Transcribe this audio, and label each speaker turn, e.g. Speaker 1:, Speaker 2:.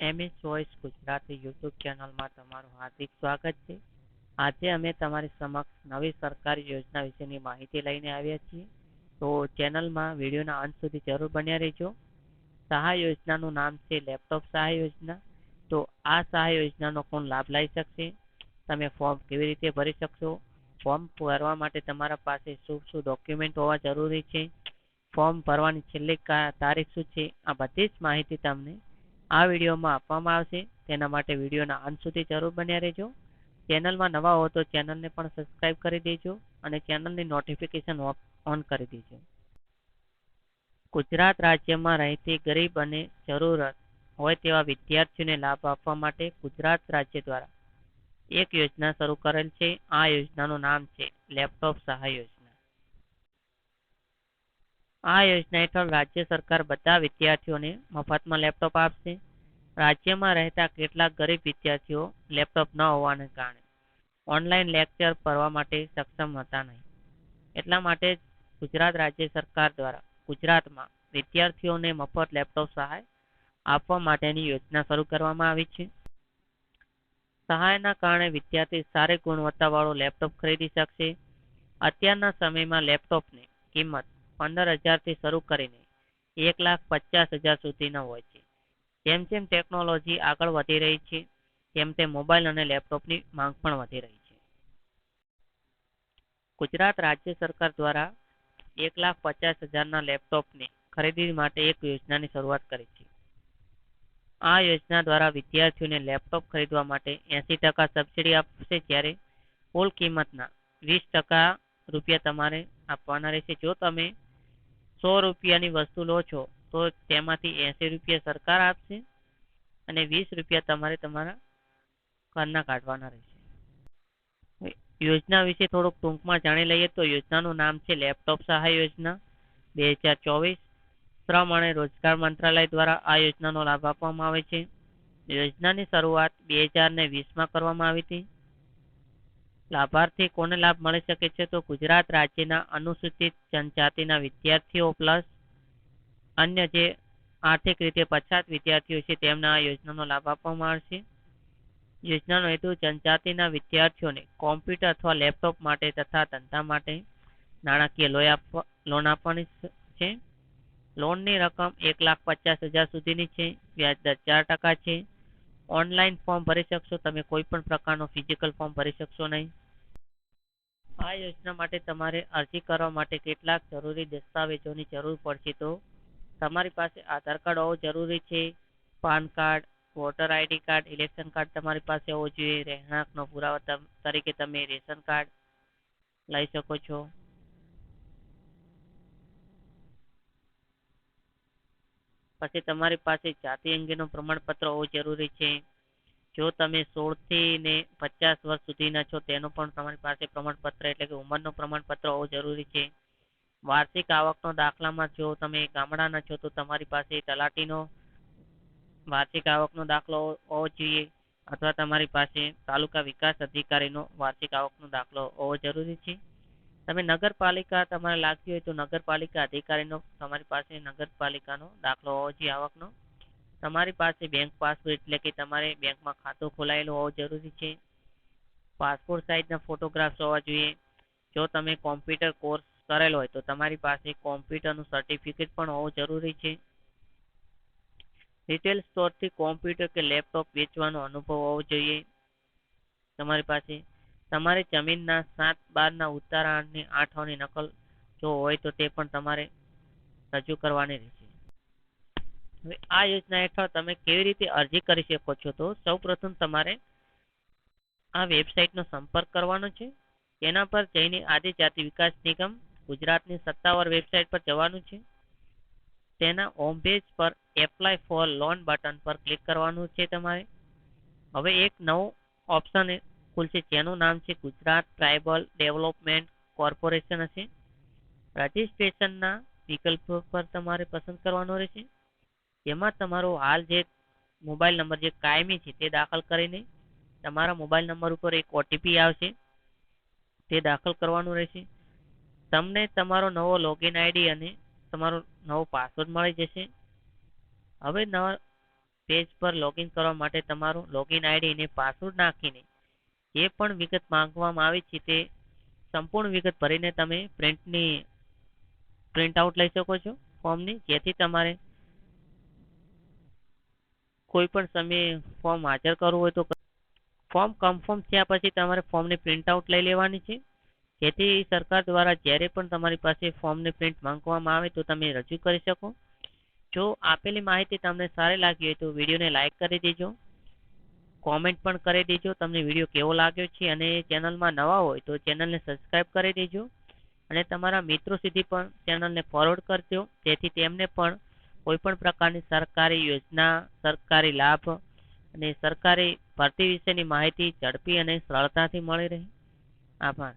Speaker 1: MS voice Gujarati YouTube ચેનલમાં તમારું હાર્દિક સ્વાગત છે. આજે અમે તમારી સમક્ષ નવી સરકારી યોજના વિશેની માહિતી લઈને આવ્યા છીએ. તો ચેનલમાં વિડીયોના અંત સુધી જરૂર બન્યા રહેજો. સહાય યોજનાનું નામ છે લેપટોપ સહાય યોજના. તો આ સહાય યોજનાનો કોણ લાભ લઈ શકશે? તમે ફોર્મ કેવી રીતે ભરી શકશો? ફોર્મ ભરવા માટે તમારા પાસે શું શું ડોક્યુમેન્ટ હોવા જરૂરી છે? ફોર્મ ભરવાની છેલ્લી તારીખ શું છે? આ બધી જ માહિતી તમને આ વિડીયોમાં આપવામાં આવશે. તેના માટે વિડીયોના અંત સુધી જરૂર બન્યા રહેજો. ચેનલમાં નવા હો તો ચેનલને પણ સબસ્ક્રાઇબ કરી દેજો અને ચેનલની નોટિફિકેશન ઓન કરી દેજો. ગુજરાત રાજ્યમાં રહેતી ગરીબ અને જરૂરત હોય તેવા વિદ્યાર્થીઓને લાભ આપવા માટે ગુજરાત રાજ્ય દ્વારા એક યોજના શરૂ કરેલ છે. આ યોજનાનું નામ છે લેપટોપ સહાય યોજના. આ યોજના હેઠળ રાજ્ય સરકાર બધા વિદ્યાર્થીઓને મફતમાં લેપટોપ આપશે. રાજ્યમાં રહેતા કેટલાક ગરીબ વિદ્યાર્થીઓ લેપટોપ ન હોવાને કારણે ઓનલાઈન લેક્ચર ભરવા માટે સક્ષમ હતા નહીં. એટલા માટે ગુજરાત રાજ્ય સરકાર દ્વારા ગુજરાતમાં વિદ્યાર્થીઓને મફત લેપટોપ સહાય આપવા માટેની યોજના શરૂ કરવામાં આવી છે. સહાયના કારણે વિદ્યાર્થી સારી ગુણવત્તાવાળું લેપટોપ ખરીદી શકશે. અત્યારના સમયમાં લેપટોપની કિંમત પંદર હજારથી શરૂ કરીને એક લાખ પચાસ હજાર સુધીના હોય છે. જેમ જેમ ટેકનોલોજી આગળ વધી રહી છે, તેમ તેમ મોબાઈલ અને લેપટોપની માંગ પણ વધી રહી છે. ગુજરાત રાજ્ય સરકાર દ્વારા એક લાખ પચાસ હજારના લેપટોપની ખરીદી માટે એક યોજનાની શરૂઆત કરી છે. આ યોજના દ્વારા વિદ્યાર્થીઓને લેપટોપ ખરીદવા માટે એસી ટકા સબસિડી આપશે જ્યારે કુલ કિંમતના વીસ ટકા રૂપિયા તમારે આપવાના રહેશે. જો તમે સો રૂપિયાની વસ્તુ લો છો, તો તેમાંથી એસી રૂપિયા સરકાર આપશે અને વીસ રૂપિયા તમારે તમારા ઘરના કાઢવાના રહેશે. યોજના વિશે થોડુંક ટૂંકમાં જાણી લઈએ તો યોજનાનું નામ છે લેપટોપ સહાય યોજના. બે હજાર ચોવીસ શ્રમ અને રોજગાર મંત્રાલય દ્વારા આ યોજનાનો લાભ આપવામાં આવે છે. યોજનાની શરૂઆત બે હજાર ને વીસમાં કરવામાં આવી હતી. લાભાર્થી કોને લાભ મળી શકે છે? તો ગુજરાત રાજ્યના અનુસૂચિત જનજાતિના વિદ્યાર્થીઓ પ્લસ અન્ય જે આર્થિક રીતે પછાત વિદ્યાર્થીઓ છે, તેમના આ યોજનાનો લાભ આપવામાં આવશે. યોજનાનો હેતુ જનજાતિના વિદ્યાર્થીઓને કોમ્પ્યુટર અથવા લેપટોપ માટે તથા ધંધા માટે નાણાકીય લોન આપવાની છે. લોનની રકમ એક લાખ પચાસ હજાર સુધીની છે વ્યાજ દર ચાર ટકા છે. ઓનલાઈન ફોર્મ ભરી શકશો, તમે કોઈ પણ પ્રકારનો ફિઝિકલ ફોર્મ ભરી શકશો નહીં. આ યોજના માટે તમારે અરજી કરવા માટે કેટલાક જરૂરી દસ્તાવેજોની જરૂર પડશે તો તમારી પાસે આધાર કાર્ડ હોવું જરૂરી છે, PAN card, voter ID card election card તમારી પાસે હોવો જોઈએ, રહેણાંકનો પુરાવા તરીકે તમે રેશન કાર્ડ લઈ શકો છો. પછી તમારી પાસે જાતિ અંગેનું પ્રમાણપત્ર હોવું જરૂરી છે. જો તમે સોળથી ને પચાસ વર્ષ સુધીના છો, તેનું પણ તમારી પાસે પ્રમાણપત્ર એટલે કે ઉંમરનું પ્રમાણપત્ર હોવું જરૂરી છે. વાર્ષિક આવકનો દાખલામાં જો તમે ગામડાના છો, તો તમારી પાસે તલાટીનો વાર્ષિક આવકનો દાખલો હોવો જોઈએ. અથવા તમારી પાસે તાલુકા વિકાસ અધિકારીનો વાર્ષિક આવકનો દાખલો હોવો જરૂરી છે. તમે નગરપાલિકા તમારે લાગતી હોય તો નગરપાલિકા અધિકારીનો, તમારી પાસે નગરપાલિકાનો દાખલો હોવો જોઈએ આવકનો. તમારી પાસે બેંક પાસબુક એટલે કે તમારે બેંકમાં ખાતું ખોલાયેલું હોવું જરૂરી છે. પાસપોર્ટ સાઇઝના ફોટોગ્રાફ્સ હોવા જોઈએ. જો તમે કોમ્પ્યુટર કોર્સ કરેલો હોય તો તમારી પાસે કોમ્પ્યુટરનું સર્ટિફિકેટ પણ હોવું જરૂરી છે. રિટેલ સ્ટોરથી કોમ્પ્યુટર કે લેપટોપ વેચવાનો અનુભવ હોવો જોઈએ. તમારી પાસે તમારી જમીનના સાત બારના ઉતારાની આઠવની નકલ જો હોય તો તે પણ તમારે રજૂ કરવાની રહેશે. હવે આ યોજના હેઠળ તમે કેવી રીતે અરજી કરી શકો છો તો સૌપ્રથમ તમારે આ વેબસાઇટનો સંપર્ક કરવાનો છે. તેના પર જઈને આદિજાતિ વિકાસ નિગમ ગુજરાતની સત્તાવાર વેબસાઇટ પર જવાનું છે. તેના હોમ પેજ પર એપ્લાય ફોર લોન બટન પર ક્લિક કરવાનું છે તમારે. હવે એક નવું ઓપ્શન ખુલશે જેનું નામ છે ગુજરાત ટ્રાઇબલ ડેવલપમેન્ટ કોર્પોરેશન હશે. રજિસ્ટ્રેશનના વિકલ્પ પર તમારે પસંદ કરવાનો રહેશે. જેમાં તમારો હાલ જે મોબાઈલ નંબર જે કાયમી છે, તે દાખલ કરીને તમારા મોબાઈલ નંબર ઉપર એક ઓટીપી આવશે. તે દાખલ કરવાનું રહેશે. તમને તમારો નવો લોગિન આઈડી અને તમારો નવો પાસવર્ડ મળી જશે. હવે નવા પેજ પર લોગિન કરવા માટે તમારું લોગિન આઈડી અને પાસવર્ડ નાખીને જે પણ વિગત માંગવામાં આવે છે તે સંપૂર્ણ વિગત ભરીને તમે પ્રિન્ટની, પ્રિન્ટ આઉટ લઈ શકો છો ફોર્મની, જેથી તમારે કોઈ પણ સમયે ફોર્મ હાજર કરવું હોય તો ફોર્મ કન્ફર્મ થયા પછી તમારે ફોર્મની પ્રિન્ટ આઉટ લઈ લેવાની છે. જેથી સરકાર દ્વારા જ્યારે પણ તમારી પાસે ફોર્મની પ્રિન્ટ માંગવામાં આવે તો તમે રજૂ કરી શકો. જો આપેલી માહિતી તમને સારી લાગી હોય તો વિડીયોને લાઇક કરી દેજો. કોમેન્ટ પણ કરી દેજો. તમને વીડિયો કેવો લાગ્યો છે અને ચેનલમાં નવા હોય તો ચેનલને સબસ્ક્રાઈબ કરી દેજો. અને તમારા મિત્રો સુધી પણ ચેનલને ફોરવર્ડ કરજો. જેથી તેમને પણ કોઈ પણ પ્રકારની સરકારી યોજના, સરકારી લાભ અને સરકારી ભરતી વિશેની માહિતી ઝડપી અને સરળતાથી મળી રહે. આભાર.